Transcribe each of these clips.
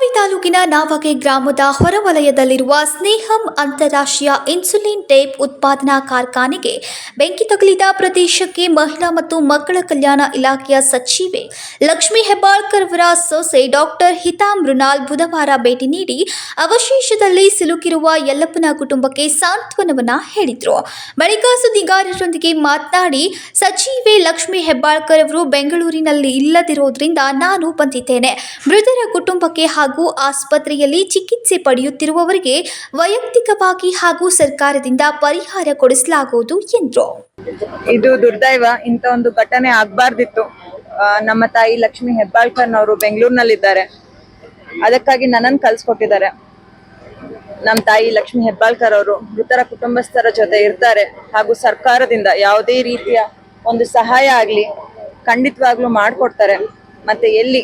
ತಾಲೂಕಿನ ನಾವಗೆ ಗ್ರಾಮದ ಹೊರವಲಯದಲ್ಲಿರುವ ಸ್ನೇಹಂ ಅಂತಾರಾಷ್ಟ್ರೀಯ ಇನ್ಸುಲಿನ್ ಟೇಪ್ ಉತ್ಪಾದನಾ ಕಾರ್ಖಾನೆಗೆ ಬೆಂಕಿ ತಗುಲಿದ ಪ್ರದೇಶಕ್ಕೆ ಮಹಿಳಾ ಮತ್ತು ಮಕ್ಕಳ ಕಲ್ಯಾಣ ಇಲಾಖೆಯ ಸಚಿವೆ ಲಕ್ಷ್ಮೀ ಹೆಬ್ಬಾಳ್ಕರ್ ಅವರ ಸೊಸೆ ಡಾಕ್ಟರ್ ಹಿತಾ ಮೃಣಾಲ್ ಬುಧವಾರ ಭೇಟಿ ನೀಡಿ ಅವಶೇಷದಲ್ಲಿ ಸಿಲುಕಿರುವ ಯಲ್ಲಪ್ಪನ ಕುಟುಂಬಕ್ಕೆ ಸಾಂತ್ವನವನ್ನ ಹೇಳಿದರು. ಬಳಿಕ ಸುದ್ದಿಗಾರರೊಂದಿಗೆ ಮಾತನಾಡಿ, ಸಚಿವೆ ಲಕ್ಷ್ಮೀ ಹೆಬ್ಬಾಳ್ಕರ್ ಅವರು ಬೆಂಗಳೂರಿನಲ್ಲಿ ಇಲ್ಲದಿರುವುದರಿಂದ ನಾನು ಬಂದಿದ್ದೇನೆ. ಮೃತರ ಕುಟುಂಬಕ್ಕೆ ಹಾಗೂ ಆಸ್ಪತ್ರೆಯಲ್ಲಿ ಚಿಕಿತ್ಸೆ ಪಡೆಯುತ್ತಿರುವವರಿಗೆ ವೈಯಕ್ತಿಕವಾಗಿ ಹಾಗೂ ಸರ್ಕಾರದಿಂದ ಪರಿಹಾರ ಕೊಡಿಸಲಾಗುವುದು ಎಂದರು. ಇದು ದುರ್ದೈವ. ಇಂಥ ಒಂದು ಘಟನೆ ಆಗಬಾರ್ದಿತ್ತು. ನಮ್ಮ ತಾಯಿ ಲಕ್ಷ್ಮಿ ಹೆಬ್ಬಾಳ್ಕರ್ನವರು ಬೆಂಗಳೂರಿನಲ್ಲಿದ್ದಾರೆ. ಅದಕ್ಕಾಗಿ ನನ್ನನ್ನು ಕಲ್ಸ್ಕೊಟ್ಟಿದ್ದಾರೆ ನಮ್ಮ ತಾಯಿ ಲಕ್ಷ್ಮಿ ಹೆಬ್ಬಾಳ್ಕರ್ ಅವರು ಮೃತರ ಕುಟುಂಬಸ್ಥರ ಜೊತೆ ಇರ್ತಾರೆ. ಹಾಗೂ ಸರ್ಕಾರದಿಂದ ಯಾವುದೇ ರೀತಿಯ ಒಂದು ಸಹಾಯ ಆಗಲಿ ಖಂಡಿತವಾಗ್ಲೂ ಮಾಡಿಕೊಡ್ತಾರೆ. ಮತ್ತೆ ಎಲ್ಲಿ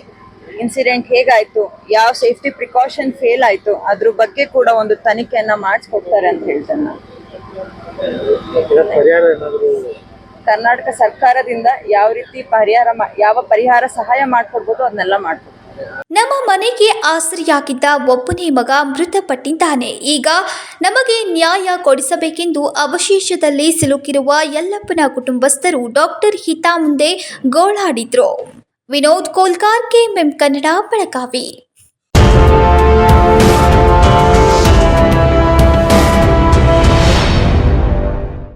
ಇನ್ಸಿಡೆಂಟ್ ಹೇಗಾಯ್ತು? ಯಾವ ಸೇಫ್ಟಿ ಪ್ರಿಕಾಷನ್ ಫೇಲ್ ಆಯ್ತು? ಅದ್ರ ಬಗ್ಗೆ ಕೂಡ ಒಂದು ತನಿಖೆಯನ್ನ ಮಾಡಿಸ್ಕೊಡ್ತಾರೆ ಅಂತ ಹೇಳ್ತೇನೆ ನಾನು. ಪರಿಹಾರ ಏನಾದ್ರು ಕರ್ನಾಟಕ ಸರ್ಕಾರದಿಂದ ಯಾವ ರೀತಿ ಪರಿಹಾರ ಮಾ- ಯಾವ ಪರಿಹಾರ ಸಹಾಯ ಮಾಡ್ಕೊಡ್ಬೋದು ಅದನ್ನೆಲ್ಲ ಮಾಡ್ಕೊಡ್ತಾರೆ. ನಮ್ಮ ಮನೆಗೆ ಆಸರಿಯಾಗಿದ್ದ ಒಬ್ಬನೇ ಮಗ ಮೃತಪಟ್ಟಿದ್ದಾನೆ. ಈಗ ನಮಗೆ ನ್ಯಾಯ ಕೊಡಿಸಬೇಕೆಂದು ಅವಶೇಷದಲ್ಲಿ ಸಿಲುಕಿರುವ ಯಲ್ಲಪ್ಪನ ಕುಟುಂಬಸ್ಥರು ಡಾಕ್ಟರ್ ಹಿತಾ ಮುಂದೆ ಗೋಳಾಡಿದ್ರು. ವಿನೋದ್ ಕೋಲ್ಕಾರ್ ಕೆಎಂಎಂ ಕನ್ನಡ ಬೆಳಗಾವಿ